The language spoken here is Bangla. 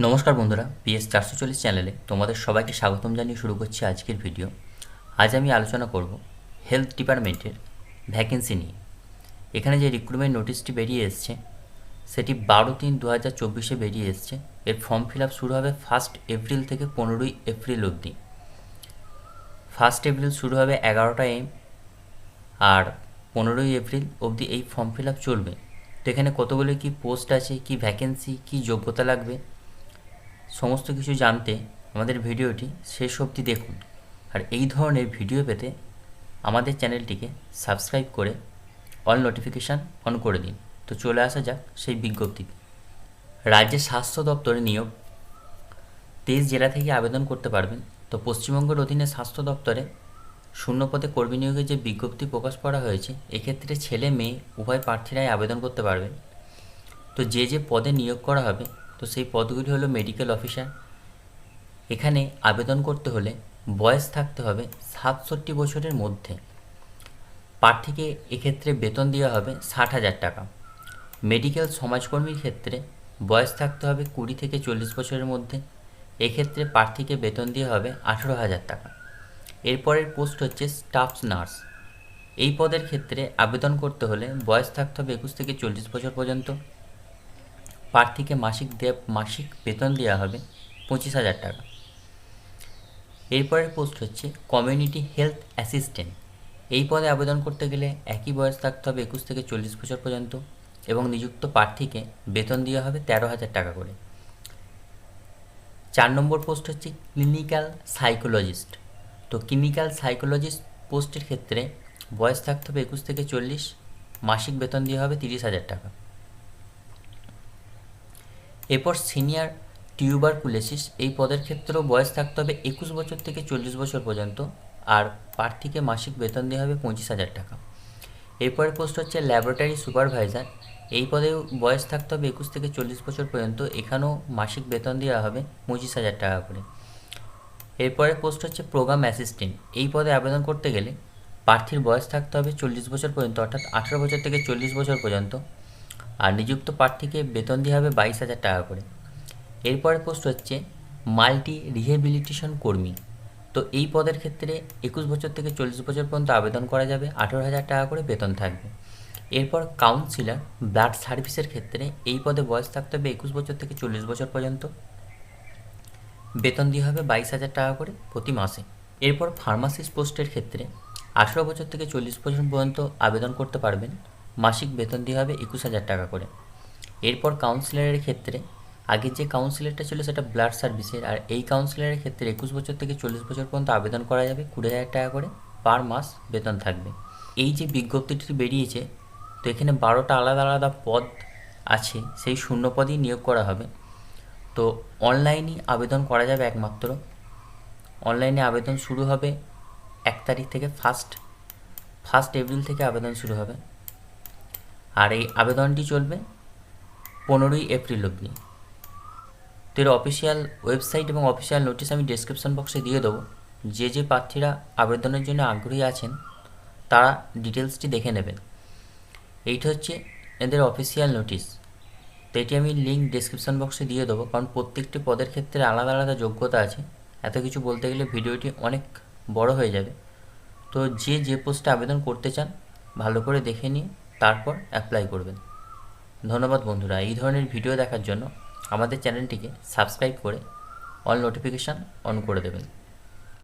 নমস্কার বন্ধুরা, পিএস চারশো চল্লিশ চ্যানেলে তোমাদের সবাইকে স্বাগতম জানিয়ে শুরু করছি আজকের ভিডিও। আজ আমি আলোচনা করব হেলথ ডিপার্টমেন্টের ভ্যাকেন্সি নিয়ে। এখানে যে রিক্রুটমেন্ট নোটিশটি বেরিয়ে এসছে, সেটি বারো তিন দু হাজার চব্বিশে বেরিয়ে এসছে। এর ফর্ম ফিল আপ শুরু হবে ফার্স্ট এপ্রিল থেকে পনেরোই এপ্রিল অবধি। ফার্স্ট এপ্রিল শুরু হবে এগারোটা এম আর পনেরোই এপ্রিল অবধি এই ফর্ম ফিল আপ চলবে। তো এখানে কতগুলো কি পোস্ট আছে, কি ভ্যাকেন্সি কি যোগ্যতা লাগবে? সমস্ত কিছু জানতে আমাদের ভিডিওটি শেষ অবধি দেখুন। আর এই ধরনের ভিডিও পেতে আমাদের চ্যানেলটিকে সাবস্ক্রাইব করে অল নোটিফিকেশান অন করে দিন। তো চলে আসা যাক সেই বিজ্ঞপ্তিতে রাজ্যের স্বাস্থ্য দপ্তরে নিয়োগ। তেইশ জেলা থেকে আবেদন করতে পারবেন। তো পশ্চিমবঙ্গের অধীনে স্বাস্থ্য দপ্তরে শূন্য পদে কর্মী নিয়োগের যে বিজ্ঞপ্তি প্রকাশ করা হয়েছে, এক্ষেত্রে ছেলে, মেয়ে, উভয় প্রার্থীরাই আবেদন করতে পারবেন। তো যে যে পদে নিয়োগ করা হবে তো সেই পদগুলি হলো মেডিকেল অফিসার এখানে আবেদন করতে হলে বয়স থাকতে হবে সাতষট্টি বছরের মধ্যে। প্রার্থীকে এক্ষেত্রে বেতন দেওয়া হবে ষাট হাজার টাকা। মেডিকেল সমাজকর্মীর ক্ষেত্রে বয়স থাকতে হবে কুড়ি থেকে চল্লিশ বছরের মধ্যে। এক্ষেত্রে প্রার্থীকে বেতন দেওয়া হবে আঠেরো হাজার টাকা। এরপরের পোস্ট হচ্ছে স্টাফ নার্স এই পদের ক্ষেত্রে আবেদন করতে হলে বয়স থাকতে হবে একুশ থেকে চল্লিশ বছর পর্যন্ত। প্রার্থীকে মাসিক দেব, মাসিক বেতন দেওয়া হবে পঁচিশ হাজার টাকা। এরপরের পোস্ট হচ্ছে কমিউনিটি হেলথ অ্যাসিস্ট্যান্ট এই পদে আবেদন করতে গেলে একই বয়স থাকতে হবে একুশ থেকে চল্লিশ বছর পর্যন্ত এবং নিযুক্ত প্রার্থীকে বেতন দেওয়া হবে তেরো হাজার টাকা করে। চার নম্বর পোস্ট হচ্ছে ক্লিনিক্যাল সাইকোলজিস্ট তো ক্লিনিক্যাল সাইকোলজিস্ট পোস্টের ক্ষেত্রে বয়স থাকতে হবে একুশ থেকে চল্লিশ, মাসিক বেতন দেওয়া হবে তিরিশ হাজার টাকা। এরপর সিনিয়র টিউবার টিউবারকুলেসিস এই পদের ক্ষেত্রেও বয়স থাকতে হবে একুশ বছর থেকে চল্লিশ বছর পর্যন্ত, আর প্রার্থীকে মাসিক বেতন দেওয়া হবে পঁচিশ হাজার টাকা। এরপরের পোস্ট হচ্ছে ল্যাবরেটরি সুপারভাইজার, এই পদেও বয়স থাকতে হবে একুশ থেকে চল্লিশ বছর পর্যন্ত, এখানেও মাসিক বেতন দেওয়া হবে পঁচিশ হাজার টাকা করে। এরপরে পোস্ট হচ্ছে প্রোগ্রাম অ্যাসিস্ট্যান্ট, এই পদে আবেদন করতে গেলে প্রার্থীর বয়স থাকতে হবে চল্লিশ বছর পর্যন্ত, অর্থাৎ আঠেরো বছর থেকে চল্লিশ বছর পর্যন্ত আর নিযুক্ত প্রার্থীকে বেতন দেওয়া হবে বাইশ হাজার টাকা করে। এরপরে পোস্ট হচ্ছে, মাল্টি রিহেবিলিটেশন কর্মী, তো এই পদের ক্ষেত্রে একুশ বছর থেকে চল্লিশ বছর পর্যন্ত আবেদন করা যাবে, আঠেরো হাজার টাকা করে বেতন থাকবে। এরপর কাউন্সিলর, ব্লাড সার্ভিসের ক্ষেত্রে এই পদে বয়স থাকতে হবে একুশ বছর থেকে চল্লিশ বছর পর্যন্ত। বেতন দেওয়া হবে বাইশ হাজার টাকা করে প্রতি মাসে। এরপর ফার্মাসিস্ট পোস্টের ক্ষেত্রে আঠেরো বছর থেকে চল্লিশ বছর পর্যন্ত আবেদন করতে পারবেন। মাসিক বেতন দেওয়া হবে একুশ হাজার টাকা করে। এরপর কাউন্সিলরের ক্ষেত্রে আগের যে কাউন্সিলরটা ছিল সেটা ব্লাড সার্ভিসের আর এই কাউন্সিলরের ক্ষেত্রে একুশ বছর থেকে চল্লিশ বছর পর্যন্ত আবেদন করা যাবে কুড়ি হাজার টাকা করে পার মাস বেতন থাকবে। এই যে বিজ্ঞপ্তিটি বেরিয়েছে, তো এখানে বারোটা আলাদা আলাদা পদ আছে, সেই শূন্য পদেই নিয়োগ করা হবে। তো অনলাইনে আবেদন করা যাবে একমাত্র। অনলাইনে আবেদন শুরু হবে এক তারিখ থেকে ফার্স্ট ফার্স্ট এপ্রিল থেকে আবেদন শুরু হবে। আর এই আবেদনটি চলবে পনেরোই এপ্রিল অবধি। তো এর অফিসিয়াল ওয়েবসাইট এবং অফিসিয়াল নোটিশ আমি ডেসক্রিপশন বক্সে দিয়ে দেবো। যে যে প্রার্থীরা আবেদনের জন্য আগ্রহী আছেন, তারা ডিটেলসটি দেখে নেবেন। এইটা হচ্ছে এদের অফিসিয়াল নোটিশ তো এটি আমি লিঙ্ক ডেসক্রিপশন বক্সে দিয়ে দেবো। কারণ প্রত্যেকটি পদের ক্ষেত্রে আলাদা আলাদা যোগ্যতা আছে। এত কিছু বলতে গেলে ভিডিওটি অনেক বড় হয়ে যাবে। তো যে যে পোস্টে আবেদন করতে চান, ভালো করে দেখে নিয়ে তারপর অ্যাপ্লাই করবেন। ধন্যবাদ বন্ধুরা, এই ধরনের ভিডিও দেখার জন্য আমাদের চ্যানেলটিকে সাবস্ক্রাইব করে অল নোটিফিকেশান অন করে দেবেন।